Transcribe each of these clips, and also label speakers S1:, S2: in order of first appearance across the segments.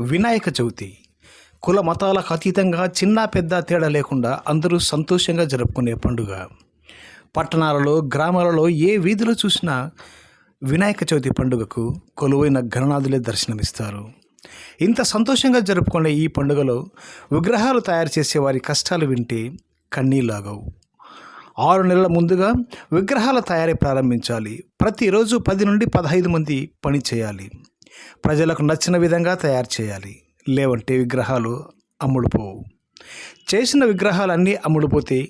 S1: వినాయక చవితి. కుల మతాలకు అతీతంగా చిన్న పెద్ద తేడా లేకుండా అందరూ సంతోషంగా జరుపుకునే పండుగ. పట్టణాలలో గ్రామాలలో ఏ వీధిలో చూసినా వినాయక చవితి పండుగకు కొలువైన గణనాథులే దర్శనమిస్తారు. ఇంత సంతోషంగా జరుపుకునే ఈ పండుగలో విగ్రహాలు తయారు చేసే వారి కష్టాలు వింటే కన్నీళ్ళాగవు ఆరు నెలల ముందుగా విగ్రహాల తయారీ ప్రారంభించాలి. ప్రతిరోజు పది నుండి పదహైదు మంది పని చేయాలి. ప్రజలకు నచ్చిన విధంగా తయారు చేయాలి. లేవంటే విగ్రహాలు అమ్ముడుపోవు. చేసిన విగ్రహాలు అన్నీ అమ్ముడుపోతే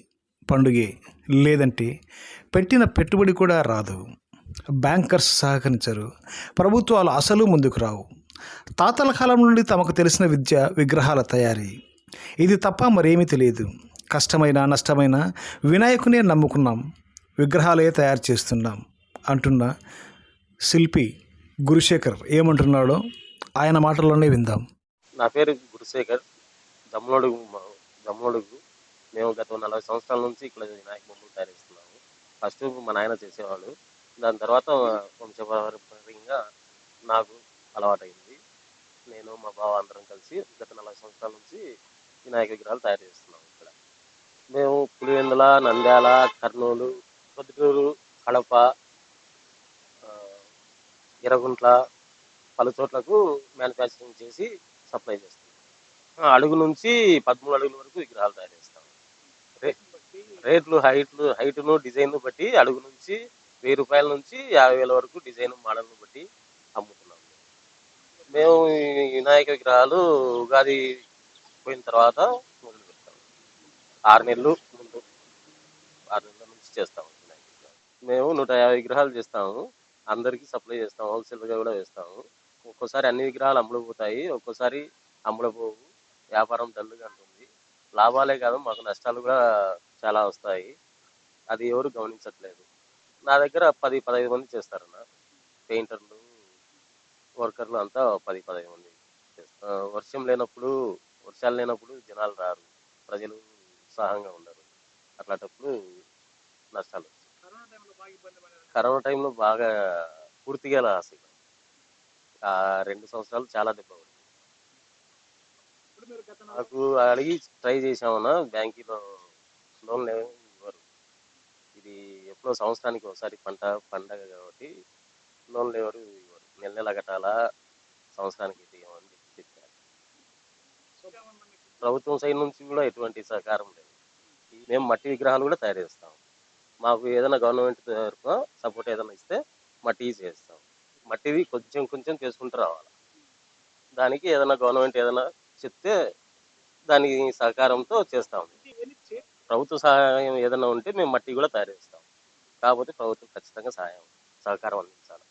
S1: పండుగే. లేదంటే పెట్టిన పెట్టుబడి కూడా రాదు. బ్యాంకర్స్ సహకరించరు. ప్రభుత్వాలు అసలు ముందుకు రావు. తాతల కాలం నుండి తమకు తెలిసిన విద్య విగ్రహాల తయారీ. ఇది తప్ప మరేమీ తెలియదు. కష్టమైన నష్టమైన వినాయకునే నమ్ముకున్నాం. విగ్రహాలే తయారు చేస్తున్నాం అంటున్న శిల్పి గురుశేఖర్ ఏమంటున్నాడో ఆయన మాటల్లోనే విందాం.
S2: నా పేరు గురుశేఖర్. దమ్ముడుగు దమ్ముడుగు మేము గత నలభై సంవత్సరాల నుంచి ఇక్కడ వినాయక బొమ్మలు తయారు చేస్తున్నాము ఫస్ట్ మా నాయన చేసేవాడు. దాని తర్వాత వంశపారంపర్యంగా నాకు అలవాటైంది. నేను మా బావ అందరం కలిసి గత నలభై సంవత్సరాల నుంచి వినాయక విగ్రహాలు తయారు చేస్తున్నాము ఇక్కడ. మేము పులివెందుల నంద్యాల కర్నూలు పొద్దుటూరు కడప ఎర్రగుంట్ల పలు చోట్లకు మ్యానుఫ్యాక్చరింగ్ చేసి సప్లై చేస్తాం. అడుగు నుంచి పదమూడు అడుగుల వరకు విగ్రహాలు తయారు చేస్తాం. రేట్లు హైట్లు హైట్ను డిజైన్ బట్టి అడుగు నుంచి వెయ్యి రూపాయల నుంచి యాభై వేల వరకు డిజైన్ మోడల్ను బట్టి అమ్ముతున్నాం. మేము వినాయక విగ్రహాలు ఉగాది పోయిన తర్వాత మొదలు పెడతాం. ఆరు నెలలు ముందు ఆరు నెలల నుంచి చేస్తాము వినాయక విగ్రహాలు. మేము నూట యాభై విగ్రహాలు చేస్తాము. అందరికీ సప్లై చేస్తాం హోల్సేల్గా కూడా వేస్తాము ఒక్కోసారి అన్ని విగ్రహాలు అమ్ముడుపోతాయి ఒక్కోసారి అమ్ముడుపోవు వ్యాపారం డల్గా ఉంటుంది. లాభాలే కాదు మాకు నష్టాలు కూడా చాలా వస్తాయి. అది ఎవరు గమనించట్లేదు. నా దగ్గర పది పదహైదు మంది చేస్తారన్న. పెయింటర్లు వర్కర్లు అంతా పది పదహైదు మంది వర్షం లేనప్పుడు వర్షాలు లేనప్పుడు జనాలు రారు. ప్రజలు ఉత్సాహంగా ఉండరు. అట్లాంటప్పుడు నష్టాలు కరోనా టైంలో బాగా పూర్తిగా ఆశ ఆ రెండు సంవత్సరాలు చాలా దెబ్బ నాకు అడిగి ట్రై చేసామన్నా బ్యాంకులో లోన్ ఇవ్వరు. ఇది ఎప్పుడో సంవత్సరానికి ఒకసారి పంట పండగ కాబట్టి లోన్లు ఎవరు ఇవ్వరు. నెల నెల కట్టాలా సంవత్సరానికి ఇది చెప్పారు. ప్రభుత్వం సైడ్ నుంచి కూడా ఎటువంటి సహకారం లేదు. మేము మట్టి విగ్రహాలు కూడా తయారు చేస్తాం. మాకు ఏదైనా గవర్నమెంట్ తరఫున సపోర్ట్ ఏదైనా ఇస్తే మట్టి చేస్తాం. మట్టిది కొంచెం కొంచెం చేసుకుంటూ రావాలి. దానికి ఏదైనా గవర్నమెంట్ ఏదైనా చెప్తే దానికి సహకారంతో చేస్తాం. ప్రభుత్వ సహాయం ఏదైనా ఉంటే మేము మట్టి కూడా తయారు చేస్తాం. కాకపోతే ప్రభుత్వం ఖచ్చితంగా సహాయం సహకారం అందించాలి.